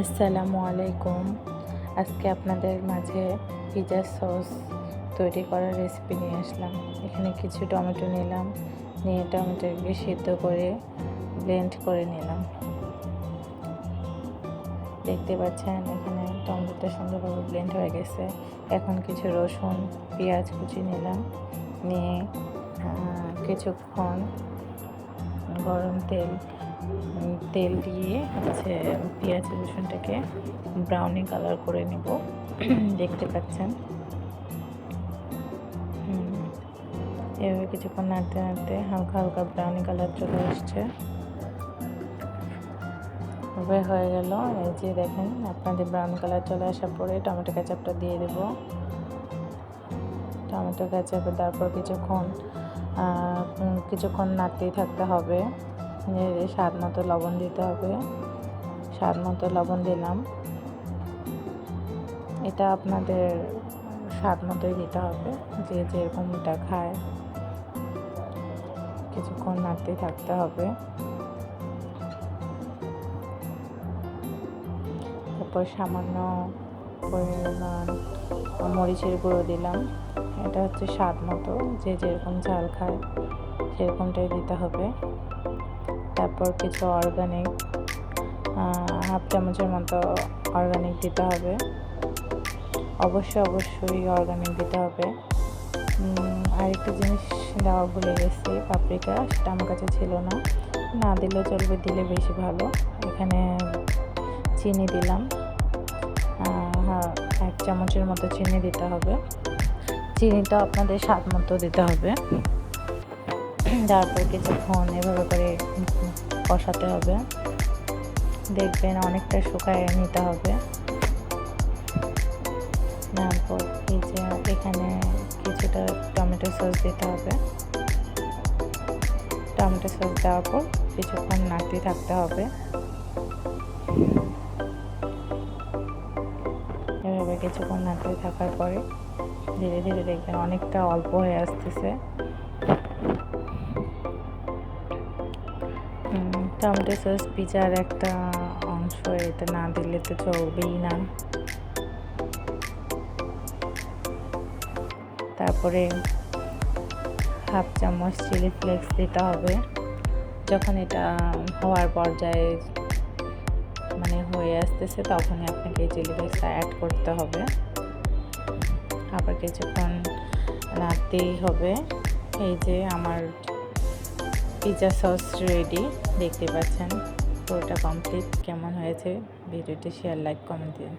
আসসালামু আলাইকুম। আজকে আপনাদের মাঝে পিৎজা সস তৈরি করার রেসিপি নিয়ে আসলাম। এখানে কিছু টমেটো নিলাম, নিয়ে টমেটোকে সিদ্ধ করে ব্লেন্ড করে নিলাম। দেখতে পাচ্ছেন, এখানে টমেটোটা সুন্দরভাবে ব্লেন্ড হয়ে গেছে। এখন কিছু রসুন, পেঁয়াজ কুচি নিলাম, নিয়ে কিছুক্ষণ গরম তেল তেল দিয়ে হচ্ছে পেঁয়াজ রসুনটাকে ব্রাউনি কালার করে নিব। দেখতে পাচ্ছেন? এভাবে কিছুক্ষণ নাড়তে নাড়তে হালকা হালকা ব্রাউনি কালার চলে আসছে। এভাবে হয়ে গেল এই যে দেখেন, আপনাদের ব্রাউন কালার চলে আসার পরে টমেটো কেচাপটা দিয়ে দেব। টমেটো কেচাপে তারপর কিছুক্ষণ কিছুক্ষণ নাড়তেই থাকতে হবে। স্বাদ মতো লবণ দিতে হবে। স্বাদ মতো লবণ দিলাম। এটা আপনাদের স্বাদ মতোই দিতে হবে, যে যেরকমটা খায়। কিছুক্ষণ নাড়তে থাকতে হবে। তারপর সামান্য পরিমাণ মরিচের গুঁড়ো দিলাম। এটা হচ্ছে স্বাদ মতো, যে যেরকম ঝাল খায় সেরকমটাই দিতে হবে। তারপর কিছু অর্গানিক হাফ চামচের মতো অর্গানিক দিতে হবে। অবশ্যই অবশ্যই অর্গানিক দিতে হবে। আরেকটা জিনিস দেওয়া ভুলে গেছি পাপরিকা সেটা আমার কাছে ছিল না। না দিলেও চলবে, দিলে বেশি ভালো। এখানে চিনি দিলাম। হ্যাঁ এক চামচের মতো চিনি দিতে হবে। চিনিটা আপনাদের স্বাদ মতো দিতে হবে। তারপর কিছুক্ষণ এভাবে করে কষাতে হবে। দেখবেন অনেকটা শুকায় নিতে হবে। তারপর এই যে এখানে কিছুটা টমেটো সস দিতে হবে। টমেটো সস দেওয়ার পর কিছুক্ষণ নাড়তে থাকতে হবে। এভাবে কিছুক্ষণ নাড়তে থাকার পরে ধীরে ধীরে দেখবেন অনেকটা অল্প হয়ে আসতেছে। টমেটো সস পিজার একটা অংশ, এটা না দিলে তো চলবেই না। তারপরে হাফ চামচ চিলি ফ্লেক্স দিতে হবে। যখন এটা হওয়ার পর্যায়ে মানে হয়ে আসতেছে, তখনই আপনাকে চিলি ফ্লেক্সটা অ্যাড করতে হবে। আবার কিছুক্ষণ নাড়তেই হবে। এই যে আমার পিৎজা সস রেডি দেখতে পাচ্ছেন। পুরোটা কমপ্লিট কেমন হয়েছে? ভিডিওটি শেয়ার লাইক কমেন্ট দিন।